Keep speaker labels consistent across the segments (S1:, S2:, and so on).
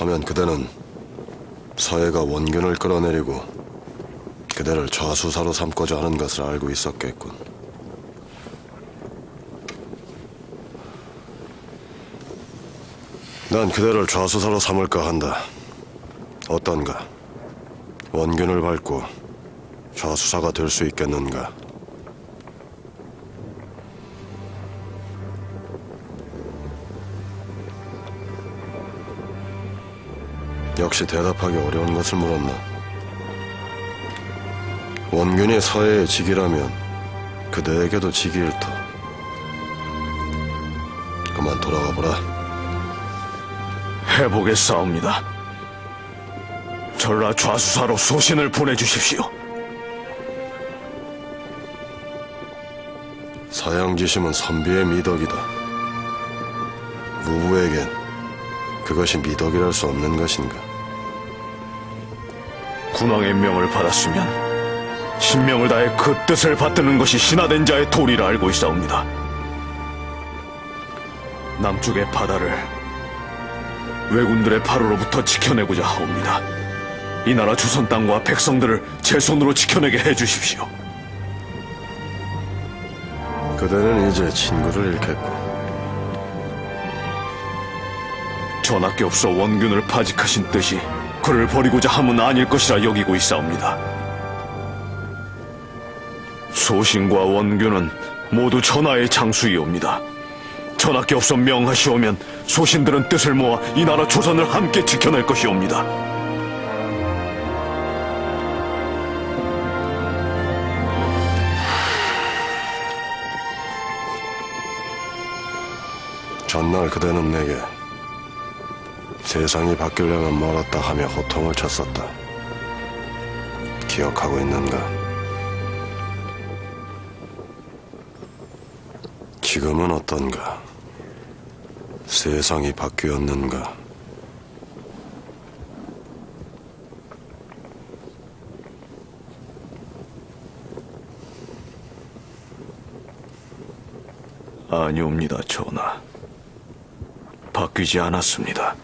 S1: 하면 그대는 서해가 원균을 끌어내리고 그대를 좌수사로 삼고자 하는 것을 알고 있었겠군. 난 그대를 좌수사로 삼을까 한다. 어떤가? 원균을 밟고 좌수사가 될 수 있겠는가? 역시 대답하기 어려운 것을 물었나? 원균이 서해의 직이라면 그대에게도 직일 터. 그만 돌아가 보라.
S2: 해보겠사옵니다. 전라 좌수사로 소신을 보내주십시오.
S1: 사양지심은 선비의 미덕이다. 무부에겐 그것이 미덕이랄 수 없는 것인가?
S2: 군왕의 명을 받았으면 신명을 다해 그 뜻을 받드는 것이 신하된 자의 도리라 알고 있사옵니다. 남쪽의 바다를 왜군들의 발로로부터 지켜내고자 하옵니다. 이 나라 주선 땅과 백성들을 제 손으로 지켜내게 해주십시오.
S1: 그대는 이제 친구를 잃겠고
S2: 전하께 없어 원균을 파직하신 뜻이 그를 버리고자 함은 아닐 것이라 여기고 있사옵니다. 소신과 원균은 모두 전하의 장수이옵니다. 전하께 없어 명하시오면 소신들은 뜻을 모아 이 나라 조선을 함께 지켜낼 것이옵니다.
S1: 전날 그대는 내게 세상이 바뀌려면 멀었다 하며 호통을 쳤었다. 기억하고 있는가? 지금은 어떤가? 세상이 바뀌었는가?
S2: 아니옵니다, 전하. 바뀌지 않았습니다.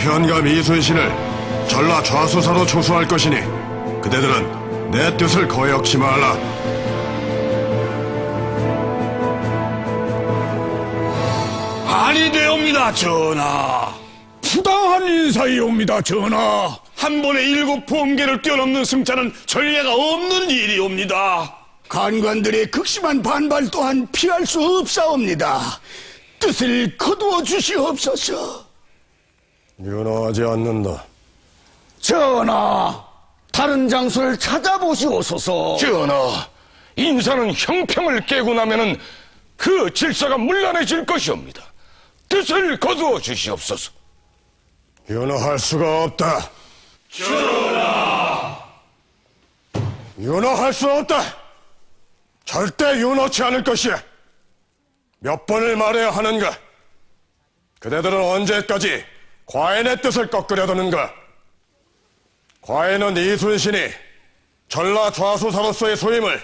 S1: 현감 이순신을 전라 좌수사로 초수할 것이니 그대들은 내 뜻을 거역치 말라.
S3: 아니 되옵니다, 전하.
S4: 부당한 인사이옵니다, 전하.
S3: 한 번에 일곱 범계를 뛰어넘는 승차는 전례가 없는 일이옵니다.
S4: 간관들의 극심한 반발 또한 피할 수 없사옵니다. 뜻을 거두어 주시옵소서.
S1: 윤호하지 않는다.
S4: 전하, 다른 장소를 찾아보시옵소서.
S3: 전하, 인사는 형평을 깨고 나면은 그 질서가 문란해질 것이옵니다. 뜻을 거두어 주시옵소서.
S1: 윤호할 수가 없다. 전하! 윤호할 수 없다. 절대 윤호치 않을 것이야. 몇 번을 말해야 하는가? 그대들은 언제까지 과인의 뜻을 꺾으려 드는가? 과인은 이순신이 전라 좌수사로서의 소임을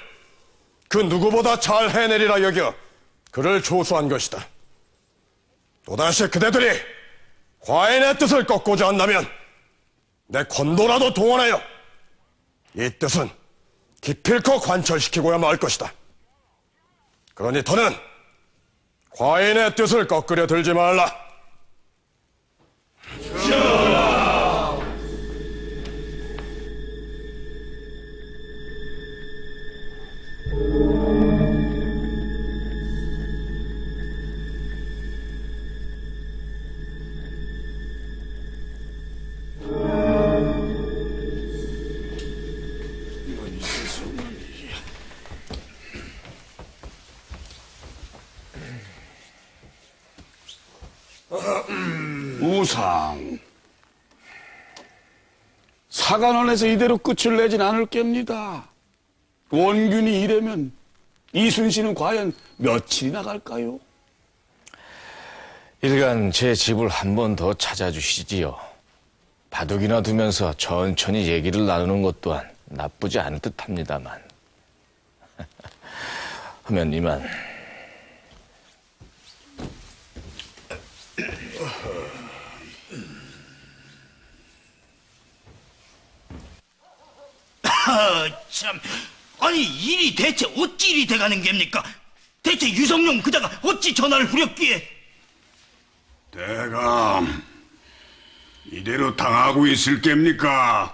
S1: 그 누구보다 잘 해내리라 여겨 그를 조수한 것이다. 또다시 그대들이 과인의 뜻을 꺾고자 한다면 내 권도라도 동원하여 이 뜻은 기필코 관철시키고야 말 것이다. 그러니 더는 과인의 뜻을 꺾으려 들지 말라.
S4: 우상. 사관원에서 이대로 끝을 내진 않을 겁니다. 원균이 이래면 이순신은 과연 며칠이나 갈까요?
S5: 일간 제 집을 한 번 더 찾아주시지요. 바둑이나 두면서 천천히 얘기를 나누는 것 또한 나쁘지 않을 듯 합니다만. 하면 이만.
S6: 아, 참. 아니, 일이 대체 어찌 일이 돼가는 겁니까? 대체 유성룡 그자가 어찌 전화를 후렸기에?
S3: 대감, 이대로 당하고 있을 겁니까?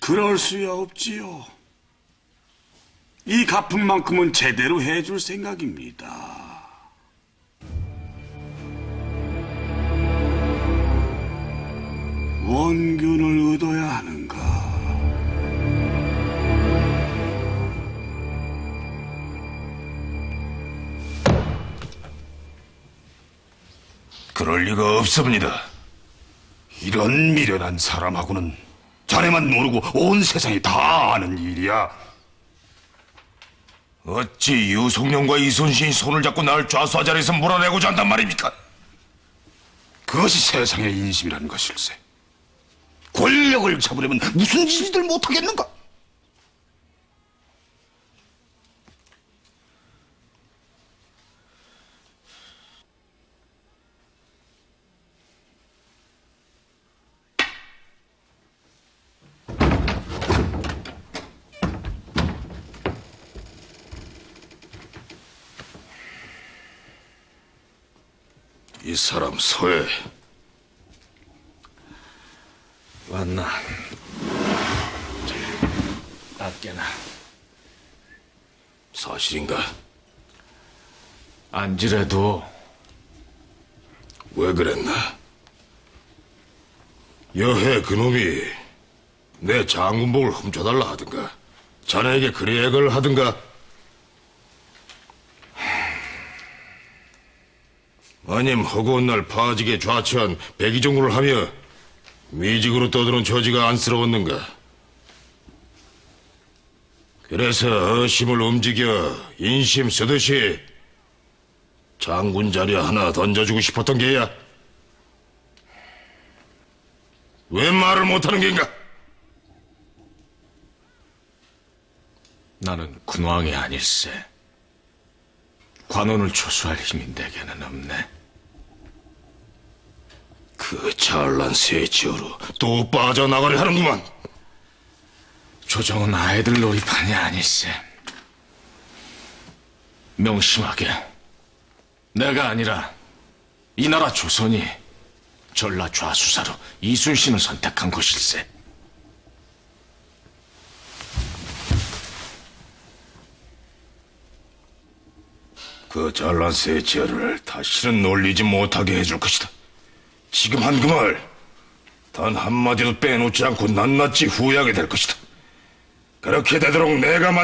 S3: 그럴 수야 없지요. 이 갚은만큼은 제대로 해줄 생각입니다. 원균을 얻어야 하는 그럴 리가 없습니다. 이런 미련한 사람하고는 자네만 모르고 온 세상이 다 아는 일이야. 어찌 유성룡과 이순신이 손을 잡고 날 좌수하 자리에서 몰아내고자 한단 말입니까? 그것이 세상의 인심이라는 것일세. 권력을 잡으려면 무슨 짓을 못하겠는가? 이 사람 서해
S5: 왔나? 낮게나.
S3: 사실인가?
S5: 안지래도
S3: 왜 그랬나? 여해 그놈이 내 장군복을 훔쳐달라 하든가 자네에게 그래액을 하든가 아님 허구한 날 파직에 좌치한 백의종구를 하며 미직으로 떠드는 처지가 안쓰러웠는가 그래서 어심을 움직여 인심 쓰듯이 장군 자리 하나 던져주고 싶었던 게야. 왜 말을 못하는 게인가?
S5: 나는 군왕이 아닐세. 관원을 초수할 힘이 내게는 없네.
S3: 그 잘난 세치어로 또 빠져나가려 하는구만.
S5: 조정은 아이들 놀이판이 아닐세. 명심하게. 내가 아니라 이 나라 조선이 전라 좌수사로 이순신을 선택한 것일세.
S3: 그 잘난 세치어를 다시는 놀리지 못하게 해줄 것이다. 지금 한 그 말, 단 한마디도 빼놓지 않고 낱낱이 후회하게 될 것이다. 그렇게 되도록 내가 만